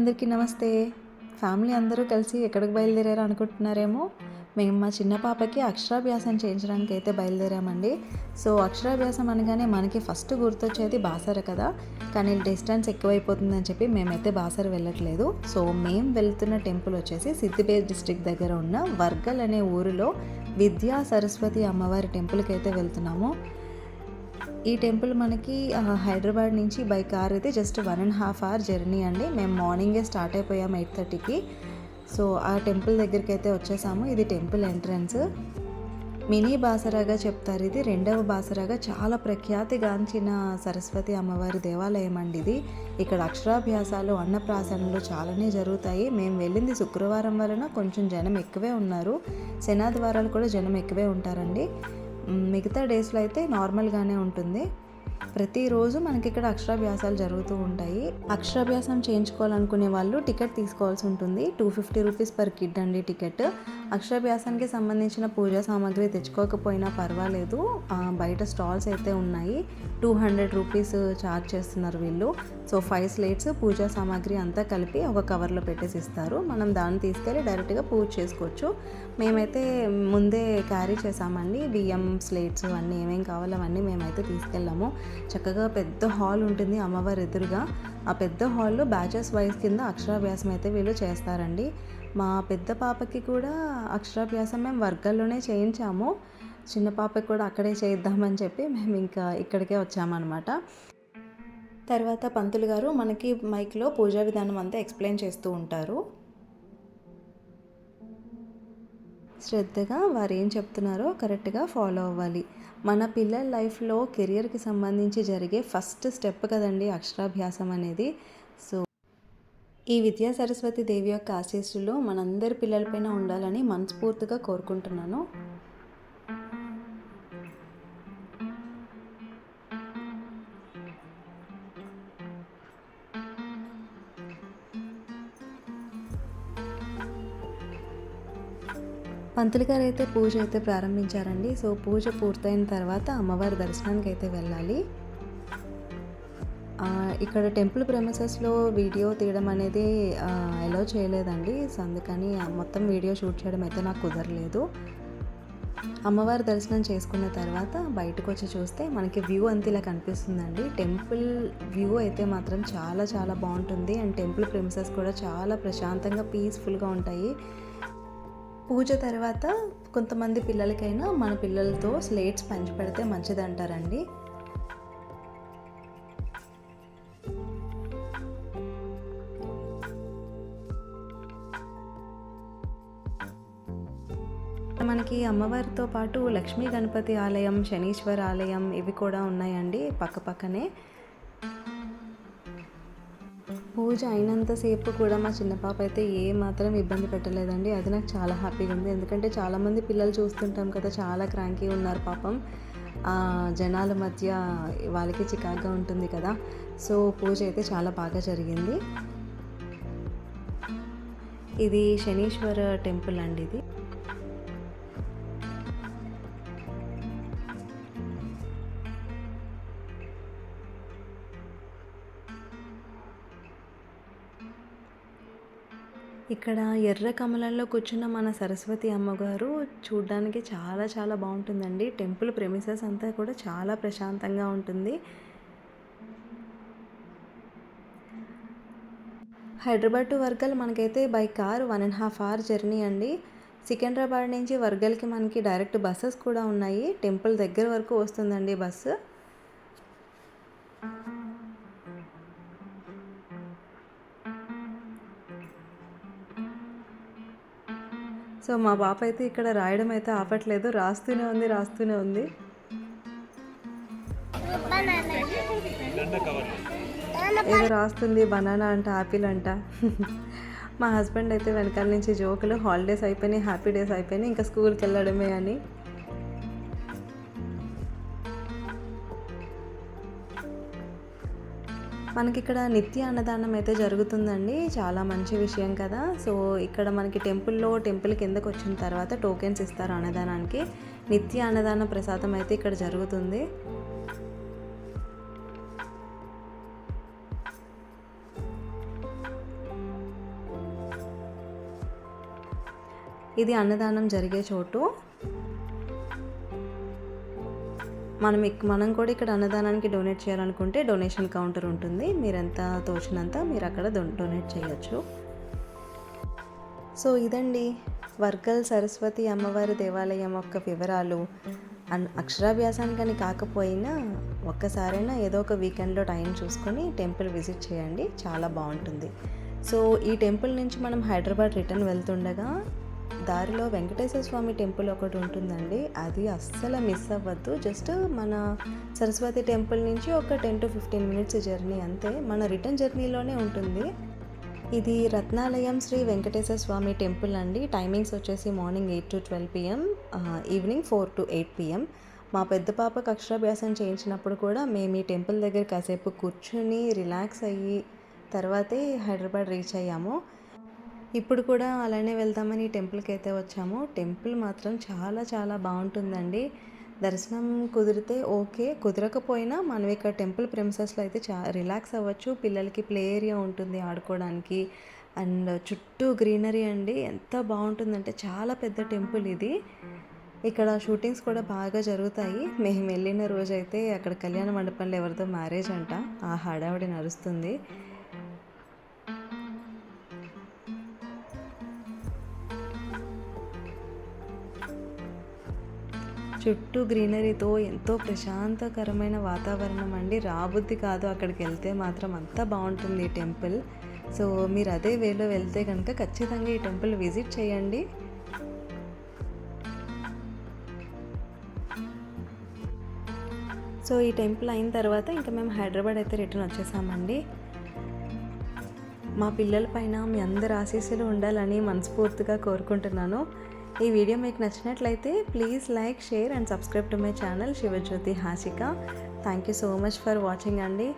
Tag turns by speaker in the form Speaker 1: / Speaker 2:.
Speaker 1: అందరికీ నమస్తే. ఫ్యామిలీ అందరూ కలిసి ఎక్కడికి బయలుదేరారు అనుకుంటున్నారేమో? మేము మా చిన్న పాపకి అక్షరాభ్యాసం చేయించడానికి అయితే బయలుదేరామండి. సో అక్షరాభ్యాసం అనగానే మనకి ఫస్ట్ గుర్తొచ్చేది బాసర కదా? కానీ డిస్టెన్స్ ఎక్కువైపోతుందని చెప్పి మేమైతే బాసర వెళ్ళట్లేదు. సో మేము వెళ్తున్న టెంపుల్ వచ్చేసి సిద్దిపేట డిస్ట్రిక్ట్ దగ్గర ఉన్న వర్గల్ అనే ఊరిలో విద్యా సరస్వతి అమ్మవారి టెంపుల్కి అయితే వెళ్తున్నాము. ఈ టెంపుల్ మనకి హైదరాబాద్ నుంచి బై కార్ అయితే just one and half hour journey అండి. మేము మార్నింగే స్టార్ట్ అయిపోయాము ఎయిట్ థర్టీకి. సో ఆ టెంపుల్ దగ్గరికి అయితే వచ్చేసాము. ఇది టెంపుల్ ఎంట్రన్స్. మినీ బాసరాగా చెప్తారు ఇది. రెండవ బాసరాగా చాలా ప్రఖ్యాతిగాంచిన సరస్వతి అమ్మవారి దేవాలయం అండి ఇది. ఇక్కడ అక్షరాభ్యాసాలు అన్నప్రాసనలు చాలానే జరుగుతాయి. మేము వెళ్ళింది శుక్రవారం వలన కొంచెం జనం ఎక్కువే ఉన్నారు. సెనాద్వారాలు కూడా జనం ఎక్కువే ఉంటారండి. మిగతా డేస్లో అయితే నార్మల్గానే ఉంటుంది. ప్రతిరోజు మనకి ఇక్కడ అక్షరాభ్యాసాలు జరుగుతూ ఉంటాయి. అక్షరాభ్యాసం చేయించుకోవాలనుకునే వాళ్ళు టికెట్ తీసుకోవాల్సి ఉంటుంది. Two fifty rupees per kid అండి టికెట్. అక్షరాభ్యాసానికి సంబంధించిన పూజా సామాగ్రి తెచ్చుకోకపోయినా పర్వాలేదు. బయట స్టాల్స్ అయితే ఉన్నాయి. టూ హండ్రెడ్ రూపీస్ ఛార్జ్ చేస్తున్నారు వీళ్ళు. సో ఫైవ్ స్లేట్స్ పూజా సామాగ్రి అంతా కలిపి ఒక కవర్లో పెట్టేసి ఇస్తారు. మనం దాన్ని తీసుకెళ్ళి డైరెక్ట్గా పూజ చేసుకోవచ్చు. మేమైతే ముందే క్యారీ చేసామండి. బియ్యం స్లేట్స్ అన్నీ ఏమేమి కావాలో అవన్నీ మేమైతే తీసుకెళ్ళాము. చక్కగా పెద్ద హాల్ ఉంటుంది అమ్మవారి ఎదురుగా. ఆ పెద్ద హాల్లో బ్యాచెస్ వైజ్ కింద అక్షరాభ్యాసం అయితే వీళ్ళు చేస్తారండి. మా పెద్ద పాపకి కూడా అక్షరాభ్యాసం మేము వర్గాల్లోనే చేయించాము. చిన్న పాపకి కూడా అక్కడే చేద్దామని చెప్పి మేము ఇంకా ఇక్కడికే వచ్చామన్నమాట. తర్వాత పంతులు గారు మనకి మైక్లో పూజా విధానం అంతా ఎక్స్ప్లెయిన్ చేస్తూ ఉంటారు. శ్రద్ధగా వారు ఏం చెప్తున్నారో కరెక్ట్గా ఫాలో అవ్వాలి. మన పిల్లల లైఫ్లో కెరియర్కి సంబంధించి జరిగే ఫస్ట్ స్టెప్ కదండి అక్షరాభ్యాసం అనేది. సో ఈ విద్యా సరస్వతి దేవి యొక్క ఆశీస్సులు మనందరి పిల్లలపైన ఉండాలని మనస్ఫూర్తిగా కోరుకుంటున్నాను. పంతులు గారు అయితే పూజ అయితే ప్రారంభించారండి. సో పూజ పూర్తయిన తర్వాత అమ్మవారి దర్శనానికి అయితే వెళ్ళాలి. ఇక్కడ టెంపుల్ ప్రెమసెస్లో వీడియో తీయడం అనేది అలౌ చేయలేదండి. సో అందుకని మొత్తం వీడియో షూట్ చేయడం అయితే నాకు కుదరలేదు. అమ్మవారి దర్శనం చేసుకున్న తర్వాత బయటకు వచ్చి చూస్తే మనకి వ్యూ అంత ఇలా కనిపిస్తుందండి. టెంపుల్ వ్యూ అయితే మాత్రం చాలా చాలా బాగుంటుంది. అండ్ టెంపుల్ ప్రెమిసెస్ కూడా చాలా ప్రశాంతంగా పీస్ఫుల్గా ఉంటాయి. పూజ తర్వాత కొంతమంది పిల్లలకైనా మన పిల్లలతో స్లేట్స్ పంచిపెడితే మంచిది అంటారండి మనకి అమ్మవారితో పాటు లక్ష్మీ గణపతి ఆలయం శనీశ్వర ఆలయం ఇవి కూడా ఉన్నాయండి పక్క పక్కనే. పూజ అయినంతసేపు కూడా మా చిన్న పాప అయితే ఏ మాత్రం ఇబ్బంది పెట్టలేదండి. అది నాకు చాలా హ్యాపీగా ఉంది. ఎందుకంటే చాలామంది పిల్లలు చూస్తుంటాం కదా చాలా క్రాంకీ ఉన్నారు పాపం. జనాల మధ్య వాళ్ళకి చికాగ్గా ఉంటుంది కదా. సో పూజ అయితే చాలా బాగా జరిగింది. ఇది శనీశ్వర టెంపుల్ అండి ఇది. ఇక్కడ ఎర్ర కమలంలో కూర్చున్న మన సరస్వతి అమ్మగారు చూడడానికి చాలా చాలా బాగుంటుందండి. టెంపుల్ ప్రెమిసెస్ అంతా కూడా చాలా ప్రశాంతంగా ఉంటుంది. హైదరాబాద్ టు వర్గల్ మనకైతే by car one and half hour journey అండి. సికింద్రాబాద్ నుంచి వర్గల్కి మనకి డైరెక్ట్ బస్సెస్ కూడా ఉన్నాయి. టెంపుల్ దగ్గర వరకు వస్తుందండి బస్సు. సో మా పాప అయితే ఇక్కడ రాయడం అయితే ఆపట్లేదు. రాస్తూనే ఉంది రాస్తూనే ఉంది. ఏదో రాస్తుంది బనానా అంట ఆపిల్ అంట. మా హస్బెండ్ అయితే వెనకాల నుంచి జోకులు హాలిడేస్ అయిపోయినాయి హ్యాపీ డేస్ అయిపోయినాయి ఇంకా స్కూల్కి వెళ్ళడమే అని. మనకి ఇక్కడ నిత్య అన్నదానం అయితే జరుగుతుందండి. చాలా మంచి విషయం కదా. సో ఇక్కడ మనకి టెంపుల్లో టెంపుల్ కిందకు వచ్చిన తర్వాత టోకెన్స్ ఇస్తారు అన్నదానానికి. నిత్య అన్నదాన ప్రసాదం అయితే ఇక్కడ జరుగుతుంది. ఇది అన్నదానం జరిగే చోటు. మనం మనం కూడా ఇక్కడ అన్నదానానికి డొనేట్ చేయాలనుకుంటే డొనేషన్ కౌంటర్ ఉంటుంది. మీరంతా తోచినంత మీరు అక్కడ డొ- డొనేట్ చేయొచ్చు. సో ఇదండి. వర్గల్ సరస్వతి అమ్మవారి దేవాలయం యొక్క వివరాలు. అన్ అక్షరాభ్యాసానికని కాకపోయినా ఒక్కసారైనా ఏదో ఒక వీకెండ్లో టైం చూసుకొని టెంపుల్ విజిట్ చేయండి. చాలా బాగుంటుంది సో ఈ టెంపుల్ నుంచి మనం హైదరాబాద్ రిటర్న్ వెళ్తుండగా దారిలో వెంకటేశ్వర స్వామి టెంపుల్ ఒకటి ఉంటుందండి. అది అస్సలు మిస్ అవ్వద్దు. జస్ట్ మన సరస్వతి టెంపుల్ నుంచి ఒక ten to fifteen minutes journey అంతే. మన రిటర్న్ జర్నీలోనే ఉంటుంది. ఇది రత్నాలయం శ్రీ వెంకటేశ్వర స్వామి టెంపుల్ అండి. టైమింగ్స్ వచ్చేసి morning eight to twelve PM evening four to eight PM. మా పెద్ద పాపకు అక్షరాభ్యాసం చేయించినప్పుడు కూడా మేము ఈ టెంపుల్ దగ్గర కాసేపు కూర్చుని రిలాక్స్ అయ్యి తర్వాతే హైదరాబాద్ రీచ్ అయ్యాము. ఇప్పుడు కూడా అలానే వెళ్దామని ఈ టెంపుల్కి అయితే వచ్చాము. టెంపుల్ మాత్రం చాలా చాలా బాగుంటుందండి. దర్శనం కుదిరితే ఓకే. కుదరకపోయినా మనం ఇక్కడ టెంపుల్ ప్రిమిసెస్లో అయితే చా రిలాక్స్ అవ్వచ్చు. పిల్లలకి ప్లే ఏరియా ఉంటుంది ఆడుకోవడానికి. అండ్ చుట్టూ గ్రీనరీ అండి. ఎంత బాగుంటుందంటే చాలా పెద్ద టెంపుల్ ఇది. ఇక్కడ షూటింగ్స్ కూడా బాగా జరుగుతాయి. మేము వెళ్ళిన రోజైతే అక్కడ కళ్యాణ మండపంలో ఎవరితో మ్యారేజ్ అంట. ఆ హడావిడి నడుస్తుంది. చుట్టూ గ్రీనరీతో ఎంతో ప్రశాంతకరమైన వాతావరణం అండి. రాబుద్ది కాదు అక్కడికి వెళ్తే మాత్రం అంతా బాగుంటుంది ఈ టెంపుల్. సో మీరు అదే వేలో వెళ్తే కనుక ఖచ్చితంగా ఈ టెంపుల్ విజిట్ చేయండి. సో ఈ టెంపుల్ అయిన తర్వాత ఇంకా మేము హైదరాబాద్ అయితే రిటర్న్ వచ్చేసామండి. మా పిల్లల పైన మీ అందరి ఆశీస్సులు ఉండాలని మనస్ఫూర్తిగా కోరుకుంటున్నాను. ఈ వీడియో మీకు నచ్చినట్లయితే please like share and subscribe to my channel Shivajyothi Hasika. Thank you so much for watching అండి.